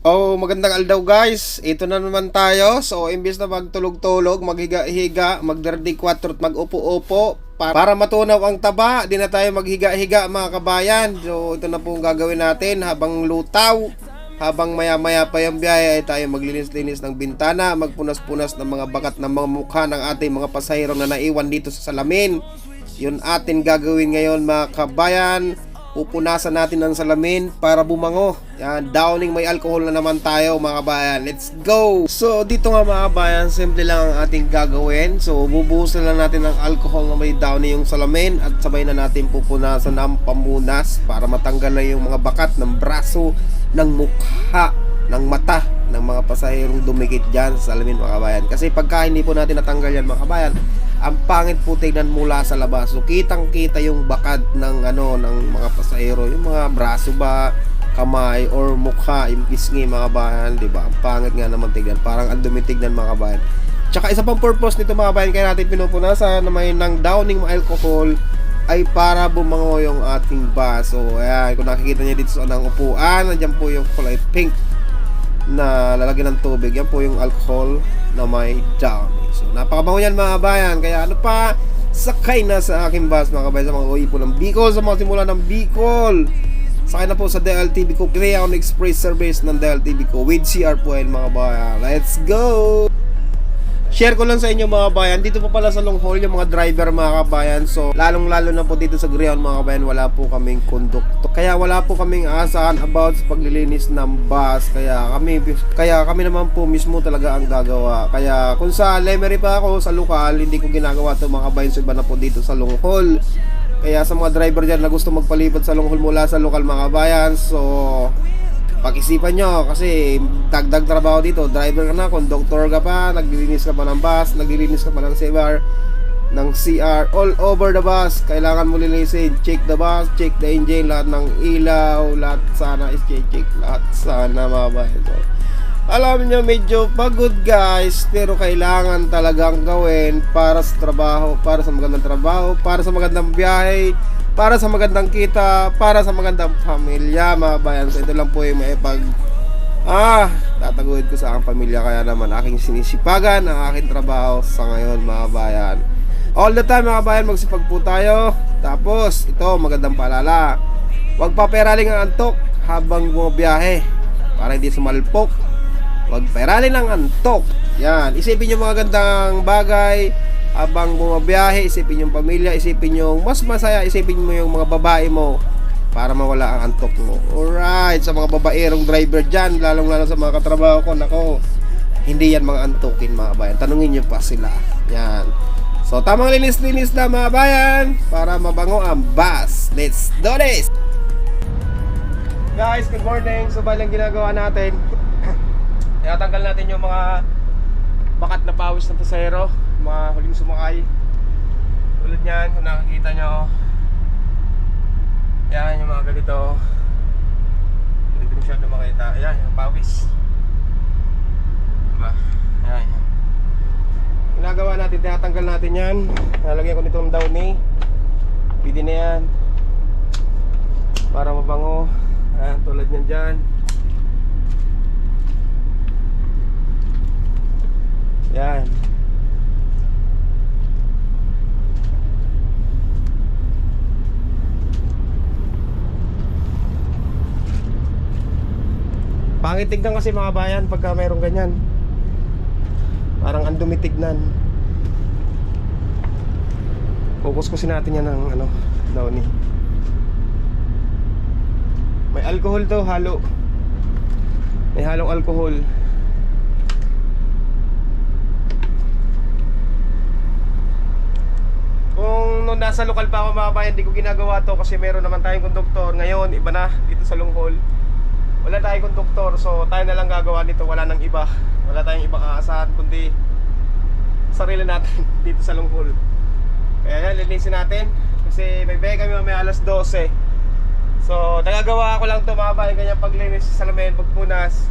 Oh, magandang aldaw guys. Ito na naman tayo. So, imbis na magtulog-tulog, maghiga-higa, magdardi-kwatro at mag-upo-upo, pa- para matunaw ang taba, di na tayo maghiga-higa mga kabayan. So, ito na po ang gagawin natin habang lutaw. Habang maya-maya pa yung biyahe ay tayo maglinis-linis ng bintana, magpunas-punas ng mga bakat ng mga mukha ng ating mga pasahero na naiwan dito sa salamin. Yun atin gagawin ngayon mga kabayan. Pupunasan natin ang salamin para bumango. Yan, downing may alcohol na naman tayo mga kabayan. Let's go! So, dito nga mga kabayan, simple lang ang ating gagawin. So, bubuhos na lang natin ng alcohol na may downing yung salamin at sabay na natin pupunasan ng pamunas para matanggal na yung mga bakat ng braso, ng mukha, ng mata ng pasaherong dumikit dyan sa salamin mga kabayan. Kasi pagka hindi po natin natanggal yan mga kabayan, ang pangit po tignan mula sa labas. So kitang kita yung bakad ng ano ng mga pasahero, yung mga braso ba, kamay or mukha, yung pisngi mga kabayan, 'di ba? Ang pangit nga naman tignan, parang ang dumi tignan mga kabayan. Tsaka isa pang purpose nito mga kabayan kaya natin pinupunasan na may nang downing alcohol ay para bumango yung ating baso. Ayan, kung nakikita niyo dito sa unang upuan, nandiyan po yung kulay pink na lalagyan ng tubig. Yan po yung alcohol na may downing. So, napakabango yan mga kabayan. Kaya ano pa, sakay na sa aking bus mga kabayan sa mga uwi po ng Bicol, sa mga simula ng Bicol. Sakay na po sa DLTV ko, Creon Express Service ng DLTV ko with CR po yan mga kabayan. Let's go! Share ko lang sa inyo mga kabayan, dito po pala sa long haul yung mga driver mga kabayan. So, lalong lalo na po dito sa Grion mga kabayan, wala po kaming kondukto. Kaya wala po kaming asahan about sa paglilinis ng bus. Kaya kami kaya kami naman po mismo talaga ang gagawa. Kaya kung sa Lemery pa ako sa lokal, hindi ko ginagawa to mga kabayan, so iba na po dito sa long haul. Kaya sa mga driver dyan na gusto magpalipad sa long haul mula sa lokal mga kabayan, so pag-isipan nyo kasi dagdag trabaho dito driver ka na, conductor ka pa naglilinis ka pa ng bus, naglilinis ka pa ng CR ng CR all over the bus. Kailangan mo linisin check the bus, check the engine lahat ng ilaw, lahat sana is check, check lahat sana mga bayan so, alam nyo medyo pagod guys pero kailangan talagang gawin para sa trabaho para sa magandang trabaho para sa magandang biyahe para sa magandang kita, para sa magandang pamilya, mga bayan. So, ito lang po yung maipag ah, tataguhin ko sa aking pamilya kaya naman aking sinisipagan ang aking trabaho sa ngayon, mga bayan. All the time, mga bayan, magsipag po tayo. Tapos, ito, magandang paalala. Huwag paperaling ang antok habang bumabiyahe para hindi sumalpok. Huwag peralin ang antok. Yan, isipin yung mga gandang bagay, habang bumabiyahe, isipin yung pamilya, isipin yung mas masaya, isipin mo yung mga babae mo para mawala ang antok mo. Alright, sa mga babaerong driver dyan, lalong lalo sa mga katrabaho ko, nako, hindi yan mga antukin mga bayan. Tanungin nyo pa sila. Yan. So, tamang linis-linis na mga bayan para mabango ang bus. Let's do this! Guys, good morning. So, balang ginagawa natin, Tinatanggal natin yung mga bakat na pawis ng pasahero, sumakay. Tulad niyan, kung nakikita nyo. Yan, yung mga ganito. Hindi masyado makita. Ayan, yung pawis. Diba? Ayan, yan. Ginagawa natin, tinatanggal natin yan. Nalagyan ko nitong downy. Pwede na yan. Para mabango. Ayan, tulad niyan dyan. Yan. Pangit tignan kasi mga bayan pagka mayroong ganyan. Parang ang dumi tignan. Kukuskusin natin yan ng ano, downy. May alcohol to, halo. May halong alcohol. Kung nung nasa lokal pa ako mga bayan, hindi ko ginagawa to kasi meron naman tayong konduktor. Ngayon, iba na dito sa long haul. Wala tayong konduktor, so tayo na lang gagawa nito. Wala nang iba. Wala tayong ibang aasahan, kundi sarili natin dito sa long haul. Kaya yan, linisin natin. Kasi may bigay kami mamaya alas 12. So, nagagawa ko lang to mga bayan, kanyang paglinis sa salamin, pagpunas.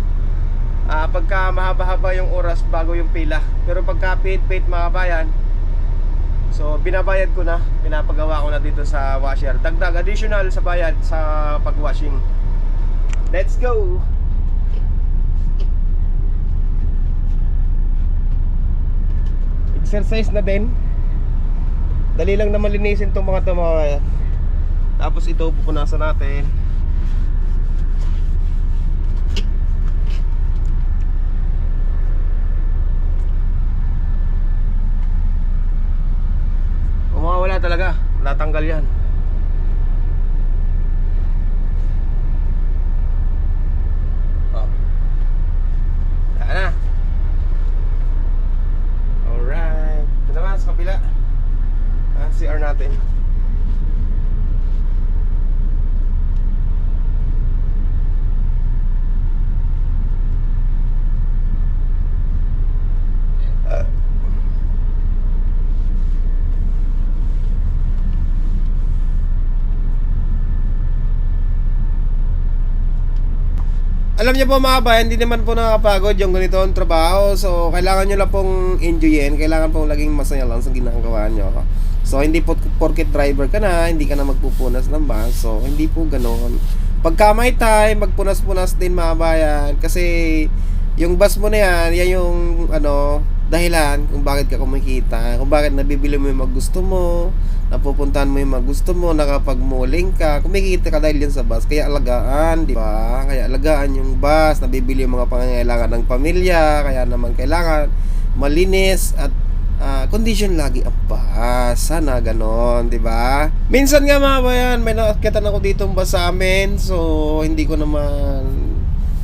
Ah, pagka mahaba-haba yung oras bago yung pila. Pero pagka pit-pit mga bayan, So, binabayad ko na, pinapagawa ko na dito sa washer. Dagdag additional sa bayad sa pagwashing. Let's go! Exercise na din. Dali lang na malinisin itong mga ito mga kaya. Tapos ito pupunasan natin. Umawala talaga. Natanggal yan. Na? Alright. Ito naman sa kabila. Ah, CR natin. Ah. Alam niyo po mga bayan, hindi naman po nakakapagod yung ganito ang trabaho. So, kailangan nyo lang pong enjoyin. Kailangan pong laging masaya lang sa ginagawa nyo. So, hindi po porket driver ka na, hindi ka na magpupunas ng bus. So, hindi po ganoon. Pagka may time, magpunas-punas din mga bayan. Kasi, yung bus mo na yan, yan yung ano, dahilan kung bakit ka kumikita. Kung bakit nabibili mo yung mga gusto mo, napupuntahan mo yung mga gusto mo, nakapagmuling ka, kumikita ka dahil yan sa bus. Kaya alagaan, di ba? Kaya alagaan yung bus, nabibili yung mga pangangailangan ng pamilya, kaya naman kailangan malinis at ah, condition lagi ang bus. Sana ganon, di ba? Minsan nga mga bayan, may nakakita ako dito ang bus sa amin, so hindi ko naman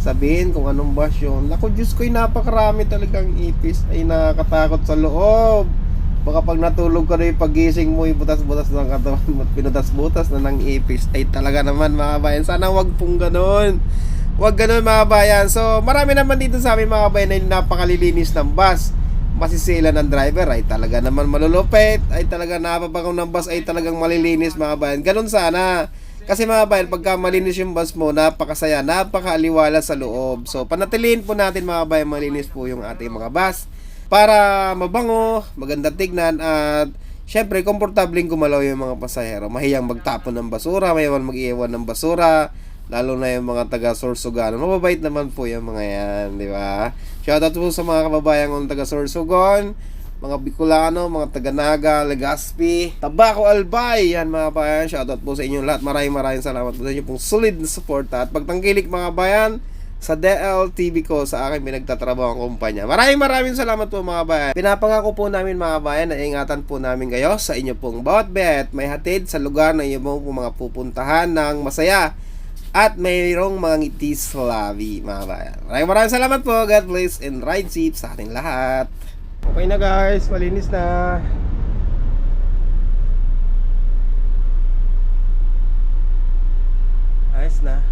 sabihin kung anong bus yun. Naku, Diyos ko, napakarami talagang ipis ay nakakatakot sa loob. Baka pag natulog ka na yung pagising mo, yung butas-butas ng katawan mo pinutas-butas na ng ipis. Ay talaga naman mga bayan. Sana wag pong ganun. Wag ganun mga bayan. So marami naman dito sa amin mga bayan na napakalilinis ng bus. Masisila ng driver ay talaga naman malulupit. Ay talaga napabangaw ng bus ay talagang malilinis mga bayan. Ganun sana. Kasi mga bayan, pagka malinis yung bus mo, napakasaya, napakaaliwala sa loob. So, panatilihin po natin mga bayan, malinis po yung ating mga bus para mabango, maganda tignan at syempre komportabling gumalaw yung mga pasahero. Mahiyang magtapon ng basura, mahiyang mag-iwan ng basura, lalo na yung mga taga Sorsogon. Mababait naman po yung mga yan, di ba? Shoutout po sa mga kababayan kong taga Sorsogon, mga Bicolano, mga taga Naga, Legazpi, Tabaco Albay, yan mga bayan. Shoutout po sa inyong lahat. Maraming maraming salamat po sa inyo pong solid na suporta at pagtangkilik mga bayan sa DLTV ko sa aking pinagtatrabaho ang kumpanya. Maraming maraming salamat po mga bayan. Pinapangako po namin mga bayan na ingatan po namin kayo sa inyo pong bawat bet. May hatid sa lugar na inyo po mga pupuntahan ng masaya at mayroong mga ngiti sa labi mga bayan. Maraming maraming salamat po. God bless and ride safe sa ating lahat. Okay na guys, malinis na. Ayos na.